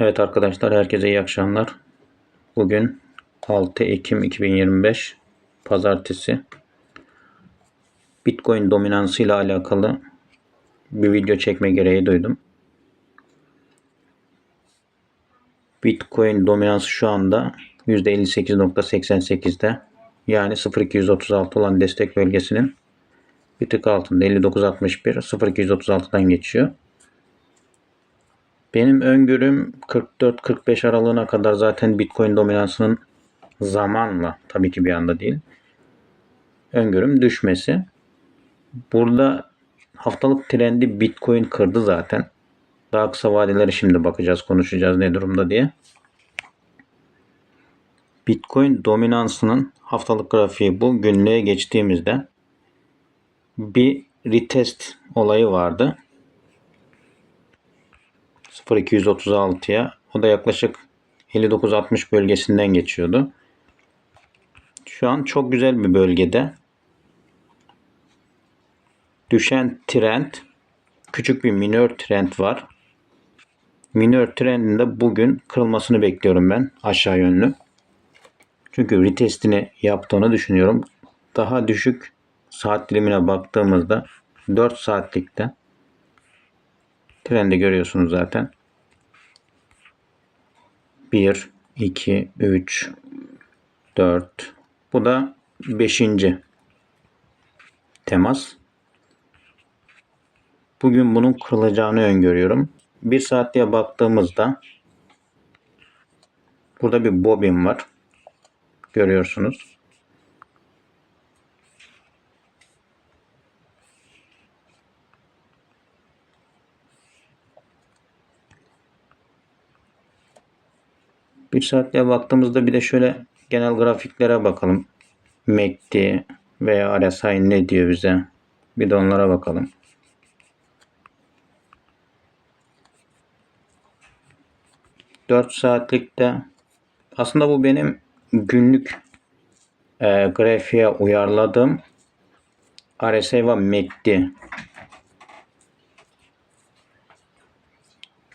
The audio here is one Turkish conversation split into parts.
Evet arkadaşlar herkese iyi akşamlar. Bugün 6 Ekim 2025 Pazartesi. Bitcoin dominansı ile alakalı bir video çekme gereği duydum. Bitcoin dominansı şu anda %58.88'de. Yani 0236 olan destek bölgesinin bir tık altında 59.61 0236'dan geçiyor. Benim öngörüm 44-45 aralığına kadar zaten Bitcoin dominansının zamanla tabii ki bir anda değil. Öngörüm düşmesi. Burada haftalık trendi Bitcoin kırdı zaten. Daha kısa vadeleri şimdi bakacağız, konuşacağız ne durumda diye. Bitcoin dominansının haftalık grafiği bu. Günlüğe geçtiğimizde bir retest olayı vardı. 0236'ya. O da yaklaşık 59-60 bölgesinden geçiyordu. Şu an çok güzel bir bölgede. Düşen trend küçük bir minör trend var. Minör trendinde bugün kırılmasını bekliyorum ben aşağı yönlü. Çünkü retestini yaptığını düşünüyorum. Daha düşük saat dilimine baktığımızda 4 saatlikte trendi görüyorsunuz zaten. 1, 2, 3, 4. Bu da 5. temas. Bugün bunun kırılacağını öngörüyorum. 1 saatliğe baktığımızda burada bir bobin var. Görüyorsunuz. Bir saatliğe baktığımızda bir de şöyle genel grafiklere bakalım. MACD veya RSI ne diyor bize? Bir de onlara bakalım. Dört saatlikte aslında bu benim günlük e, grafiğe uyarladığım RSI ve MACD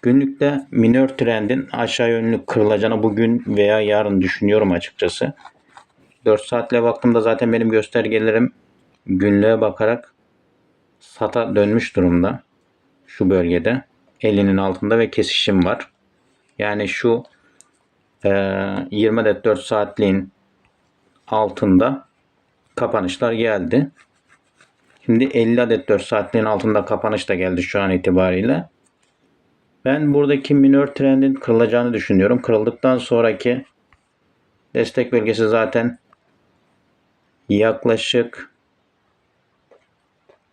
Günlükte minör trendin aşağı yönlü kırılacağını bugün veya yarın düşünüyorum açıkçası. 4 saatle baktığımda zaten benim göstergelerim günlüğe bakarak sata dönmüş durumda. Şu bölgede. 50'nin altında ve kesişim var. Yani şu e, 20 adet 4 saatliğin altında kapanışlar geldi. Şimdi 50 adet 4 saatliğin altında kapanış da geldi şu an itibariyle. Ben buradaki minör trendin kırılacağını düşünüyorum. Kırıldıktan sonraki destek bölgesi zaten yaklaşık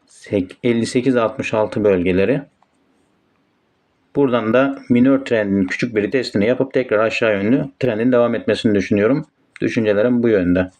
58-66 bölgeleri. Buradan da minör trendin küçük bir testini yapıp tekrar aşağı yönlü trendin devam etmesini düşünüyorum. Düşüncelerim bu yönde.